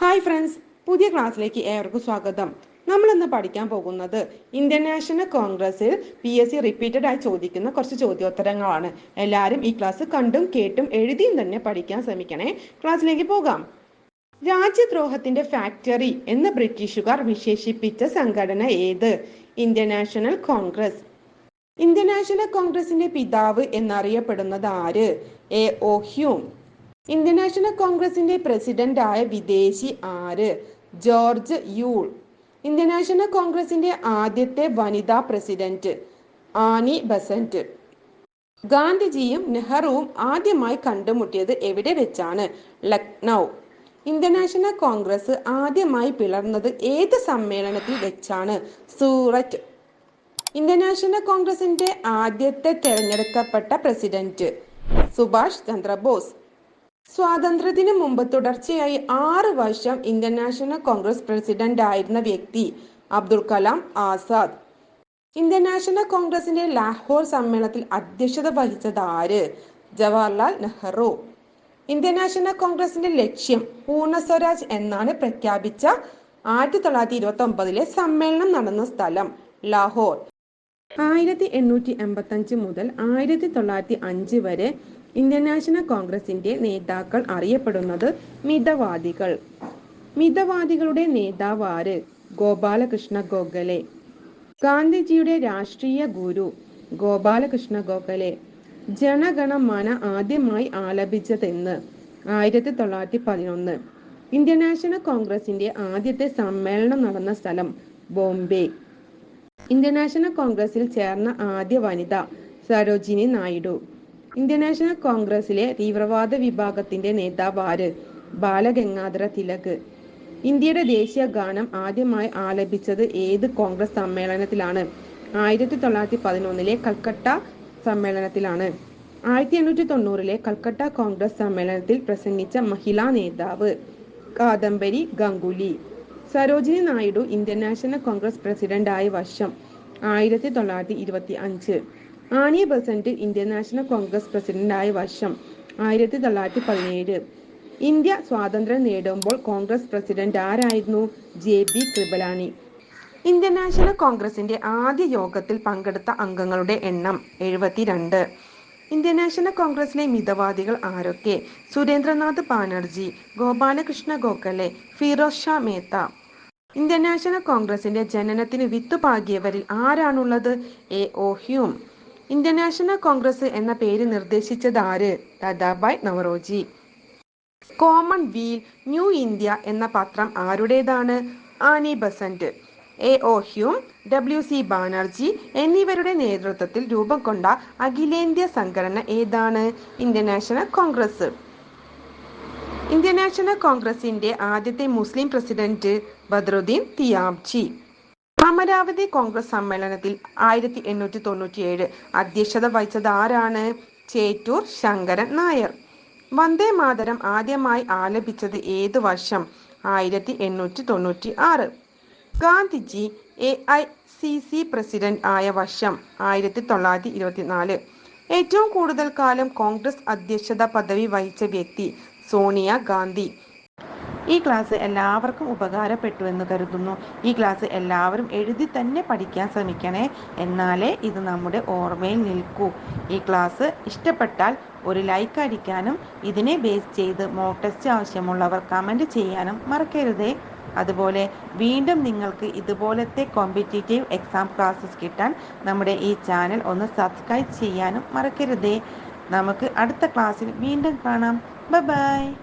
Hi friends പുതിയ ക്ലാസ്സിലേക്ക് ഏവർക്കും സ്വാഗതം. നമ്മൾ ഇന്ന് പഠിക്കാൻ പോകുന്നത് ഇന്ത്യൻ നാഷണൽ കോൺഗ്രസിൽ പി എസ് സി റിപ്പീറ്റഡ് ആയി ചോദിക്കുന്ന കുറച്ച് ചോദ്യോത്തരങ്ങളാണ്. എല്ലാവരും ഈ ക്ലാസ് കണ്ടും കേട്ടും എഴുതിയും തന്നെ പഠിക്കാൻ ശ്രമിക്കണേ. ക്ലാസ്സിലേക്ക് പോകാം. രാജ്യദ്രോഹത്തിന്റെ ഫാക്ടറി എന്ന് ബ്രിട്ടീഷുകാർ വിശേഷിപ്പിച്ച സംഘടന ഏത്? Indian national Congress Indian national കോൺഗ്രസിന്റെ പിതാവ് എന്നറിയപ്പെടുന്നത് ആര്? A O Hume Indian national കോൺഗ്രസിന്റെ പ്രസിഡന്റ് ആയ വിദേശി ആര്? George Yule. ഇന്ത്യൻ നാഷണൽ കോൺഗ്രസിന്റെ ആദ്യത്തെ വനിതാ പ്രസിഡന്റ് ആനി ബസന്റ്. ഗാന്ധിജിയും നെഹ്റുവും ആദ്യമായി കണ്ടുമുട്ടിയത് എവിടെ വെച്ചാണ്? ലക്നൗ. ഇന്ത്യൻ നാഷണൽ കോൺഗ്രസ് ആദ്യമായി പിളർന്നത് ഏത് സമ്മേളനത്തിൽ വെച്ചാണ്? സൂററ്റ്. ഇന്ത്യൻ നാഷണൽ കോൺഗ്രസിന്റെ ആദ്യത്തെ തെരഞ്ഞെടുക്കപ്പെട്ട പ്രസിഡന്റ് സുഭാഷ് ചന്ദ്രബോസ്. സ്വാതന്ത്ര്യത്തിന് മുമ്പ് തുടർച്ചയായി ആറ് വർഷം ഇന്ത്യൻ നാഷണൽ കോൺഗ്രസ് പ്രസിഡന്റ് ആയിരുന്ന വ്യക്തി അബ്ദുൽ കലാം ആസാദ്. ഇന്ത്യൻ നാഷണൽ കോൺഗ്രസിന്റെ ലാഹോർ സമ്മേളനത്തിൽ അധ്യക്ഷത വഹിച്ചത് ആര്? ജവഹർലാൽ നെഹ്റു. ഇന്ത്യൻ നാഷണൽ കോൺഗ്രസിന്റെ ലക്ഷ്യം പൂർണ സ്വരാജ് എന്നാണ് പ്രഖ്യാപിച്ച ആയിരത്തി തൊള്ളായിരത്തി ഇരുപത്തി ഒമ്പതിലെ സമ്മേളനം നടന്ന സ്ഥലം ലാഹോർ. ആയിരത്തി എണ്ണൂറ്റി എൺപത്തി അഞ്ച് മുതൽ ആയിരത്തി തൊള്ളായിരത്തി അഞ്ച് വരെ ഇന്ത്യൻ നാഷണൽ കോൺഗ്രസിന്റെ നേതാക്കൾ അറിയപ്പെടുന്നത് മിതവാദികൾ. മിതവാദികളുടെ നേതാവാര് ഗോപാലകൃഷ്ണ ഗോഖലെ. ഗാന്ധിജിയുടെ രാഷ്ട്രീയ ഗുരു ഗോപാലകൃഷ്ണ ഗോഖലെ. ജനഗണമന ആദ്യമായി ആലപിച്ചതെന്ന് ആയിരത്തി തൊള്ളായിരത്തി പതിനൊന്ന് ഇന്ത്യൻ നാഷണൽ കോൺഗ്രസിന്റെ ആദ്യത്തെ സമ്മേളനം നടന്ന സ്ഥലം ബോംബെ. ഇന്ത്യൻ നാഷണൽ കോൺഗ്രസിൽ ചേർന്ന ആദ്യ വനിത സരോജിനി നായിഡു. ഇന്ത്യൻ നാഷണൽ കോൺഗ്രസിലെ തീവ്രവാദ വിഭാഗത്തിന്റെ നേതാവ് ആര്? ബാലഗംഗാധര തിലക്. ഇന്ത്യയുടെ ദേശീയ ഗാനം ആദ്യമായി ആലപിച്ചത് ഏത് കോൺഗ്രസ് സമ്മേളനത്തിലാണ്? ആയിരത്തി തൊള്ളായിരത്തി പതിനൊന്നിലെ കൽക്കട്ട സമ്മേളനത്തിലാണ്. ആയിരത്തി എണ്ണൂറ്റി തൊണ്ണൂറിലെ കൽക്കട്ട കോൺഗ്രസ് സമ്മേളനത്തിൽ പ്രസംഗിച്ച മഹിളാ നേതാവ് Kadambari Ganguly. Sarojini Naidu Indian national Congress പ്രസിഡന്റായ വർഷം ആയിരത്തി തൊള്ളായിരത്തി ഇരുപത്തി അഞ്ച് Annie Besant Indian national Congress president ആയ വർഷം ആയിരത്തി തൊള്ളായിരത്തി പതിനേഴ് ഇന്ത്യ സ്വാതന്ത്ര്യം നേടുമ്പോൾ കോൺഗ്രസ് പ്രസിഡന്റ് ആരായിരുന്നു? J B Kripalani Indian national കോൺഗ്രസിന്റെ ആദ്യ യോഗത്തിൽ പങ്കെടുത്ത അംഗങ്ങളുടെ എണ്ണം എഴുപത്തിരണ്ട്. ഇന്ത്യൻ നാഷണൽ കോൺഗ്രസിലെ മിതവാദികൾ ആരൊക്കെ? സുരേന്ദ്രനാഥ് ബാനർജി ഗോപാലകൃഷ്ണ ഗോഖലെ ഫിറോസ് ഷാ മേത്ത. ഇന്ത്യൻ നാഷണൽ കോൺഗ്രസിന്റെ ജനനത്തിന് വിത്ത് പാകിയവരിൽ ആരാണുള്ളത്? A. O Hume. Indian national Congress എന്ന പേര് നിർദ്ദേശിച്ചത് ആര് Dadabhai Naoroji. Commonweal new India എന്ന പത്രം ആരുടേതാണ്? Annie Besant A O Hume W C Banerjee എന്നിവരുടെ നേതൃത്വത്തിൽ രൂപം കൊണ്ട അഖിലേന്ത്യാ സംഘടന ഏതാണ്? Indian national Congress. Indian national കോൺഗ്രസിന്റെ ആദ്യത്തെ മുസ്ലിം പ്രസിഡന്റ് ബദ്രുദ്ദീൻ തിയാബ്ജി. അമരാവതി കോൺഗ്രസ് സമ്മേളനത്തിൽ ആയിരത്തി എണ്ണൂറ്റി തൊണ്ണൂറ്റിയേഴ് അധ്യക്ഷത വഹിച്ചത് ആരാണ്? ചേറ്റൂർ ശങ്കരൻ നായർ. വന്ദേ മാതരം ആദ്യമായി ആലപിച്ചത് ഏത് വർഷം? ആയിരത്തി എണ്ണൂറ്റി തൊണ്ണൂറ്റി ആറ് Gandhiji A I C C president ആയ വർഷം ആയിരത്തി തൊള്ളായിരത്തി ഇരുപത്തിനാല്. ഏറ്റവും കൂടുതൽ കാലം കോൺഗ്രസ് അധ്യക്ഷത പദവി വഹിച്ച വ്യക്തി സോണിയ ഗാന്ധി. ഈ ക്ലാസ് എല്ലാവർക്കും ഉപകാരപ്പെട്ടു എന്ന് കരുതുന്നു. ഈ ക്ലാസ് എല്ലാവരും എഴുതി തന്നെ പഠിക്കാൻ ശ്രമിക്കണേ. എന്നാലേ ഇത് നമ്മുടെ ഓർമ്മയിൽ നിൽക്കൂ. ഈ ക്ലാസ് ഇഷ്ടപ്പെട്ടാൽ ഒരു ലൈക്ക് അടിക്കാനും ഇതിനെ ബേസ് ചെയ്ത് മോക്ക് ടെസ്റ്റ് ആവശ്യമുള്ളവർ കമന്റ് ചെയ്യാനും മറക്കരുതേ. അതുപോലെ വീണ്ടും നിങ്ങൾക്ക് ഇതുപോലത്തെ കോമ്പറ്റേറ്റീവ് എക്സാം ക്ലാസ്സസ് കിട്ടാൻ നമ്മുടെ ഈ ചാനൽ ഒന്ന് സബ്സ്ക്രൈബ് ചെയ്യാനും മറക്കരുതേ. നമുക്ക് അടുത്ത ക്ലാസ്സിൽ വീണ്ടും കാണാം. ബൈ